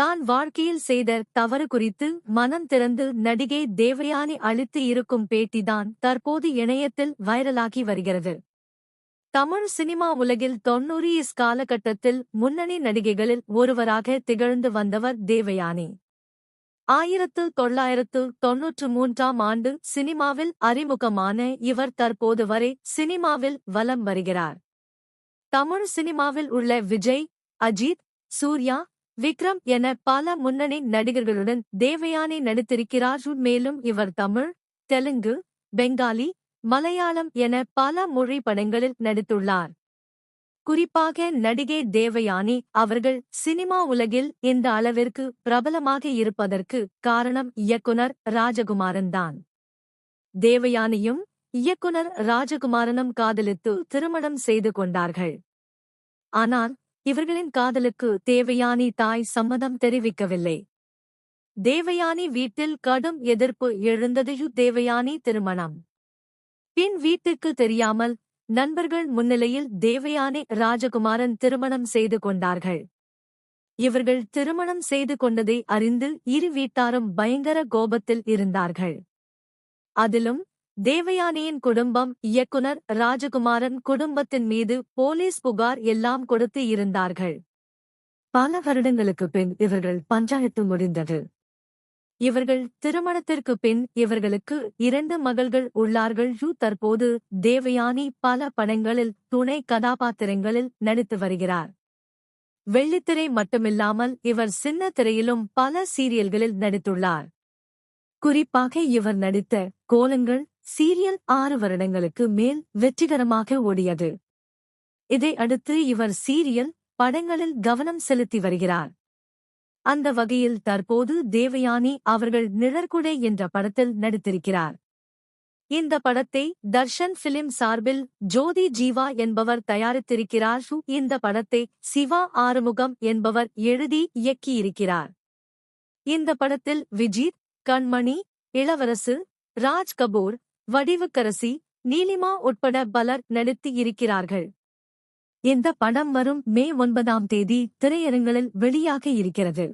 தான் வாழ்க்கையில் செய்த தவறு குறித்து மனம் திறந்து நடிகை தேவயானி அளித்து இருக்கும் பேட்டிதான் தற்போது இணையத்தில் வைரலாகி வருகிறது. தமிழ் சினிமா உலகில் தொன்னூறு இஸ் காலகட்டத்தில் முன்னணி நடிகைகளில் ஒருவராக திகழ்ந்து வந்தவர் தேவயானி. ஆயிரத்து தொள்ளாயிரத்து தொன்னூற்று மூன்றாம் ஆண்டு சினிமாவில் அறிமுகமான இவர் தற்போது வரை சினிமாவில் வலம் வருகிறார். தமிழ் சினிமாவில் உள்ள விஜய் அஜித் சூர்யா விக்ரம் என பல முன்னணி நடிகர்களுடன் தேவயானி நடித்திருக்கிறார். மேலும் இவர் தமிழ் தெலுங்கு பெங்காலி மலையாளம் என பல மொழி படங்களில் நடித்துள்ளார். குறிப்பாக நடிகை தேவயானி அவர்கள் சினிமா உலகில் இந்த அளவிற்கு பிரபலமாக இருப்பதற்கு காரணம் இயக்குனர் ராஜகுமாரன் தான். தேவயானியும் இயக்குனர் ராஜகுமாரனும் காதலித்து திருமணம் செய்து கொண்டார்கள். ஆனால் இவர்களின் காதலுக்கு தேவயானி தாய் சம்மதம் தெரிவிக்கவில்லை. தேவயானி வீட்டில் கடும் எதிர்ப்பு எழுந்ததையு தேவயானி திருமணம். பின் வீட்டுக்கு தெரியாமல் நண்பர்கள் முன்னிலையில் தேவயானி ராஜகுமாரன் திருமணம் செய்து கொண்டார்கள். இவர்கள் திருமணம் செய்து கொண்டதை அறிந்து இரு வீட்டாரும் பயங்கர கோபத்தில் இருந்தார்கள். அதிலும் தேவயானியின் குடும்பம் இயக்குனர் ராஜகுமாரன் குடும்பத்தின் மீது போலீஸ் புகார் எல்லாம் கொடுத்து இருந்தார்கள். பல வருடங்களுக்கு பின் இவர்கள் பஞ்சாயத்து முடிந்தது. இவர்கள் திருமணத்திற்கு பின் இவர்களுக்கு இரண்டு மகள்கள் உள்ளார்கள். யூ தற்போது தேவயானி பல படங்களில் துணை கதாபாத்திரங்களில் நடித்து வருகிறார். வெள்ளித்திரை மட்டுமில்லாமல் இவர் சின்ன திரையிலும் பல சீரியல்களில் நடித்துள்ளார். குறிப்பாக இவர் நடித்த கோலங்கள் சீரியல் ஆறு வருடங்களுக்கு மேல் வெற்றிகரமாக ஓடியது. இதை அடுத்து இவர் சீரியல் படங்களில் கவனம் செலுத்தி வருகிறார். அந்த வகையில் தற்போது தேவயானி அவர்கள் நிழற்குடை என்ற படத்தில் நடித்திருக்கிறார். இந்த படத்தை தர்ஷன் பிலிம் சார்பில் ஜோதி ஜீவா என்பவர் தயாரித்திருக்கிறார். இந்த படத்தை சிவா ஆறுமுகம் என்பவர் எழுதி இயக்கியிருக்கிறார். இந்த படத்தில் விஜித் கண்மணி இளவரசு ராஜ் கபூர் வடிவுக்கரசி நீலிமா உட்பட பலர் நடித்து இருக்கிறார்கள் இந்த படம் வரும் மே ஒன்பதாம் தேதி திரையரங்களில் வெளியாக இருக்கிறது.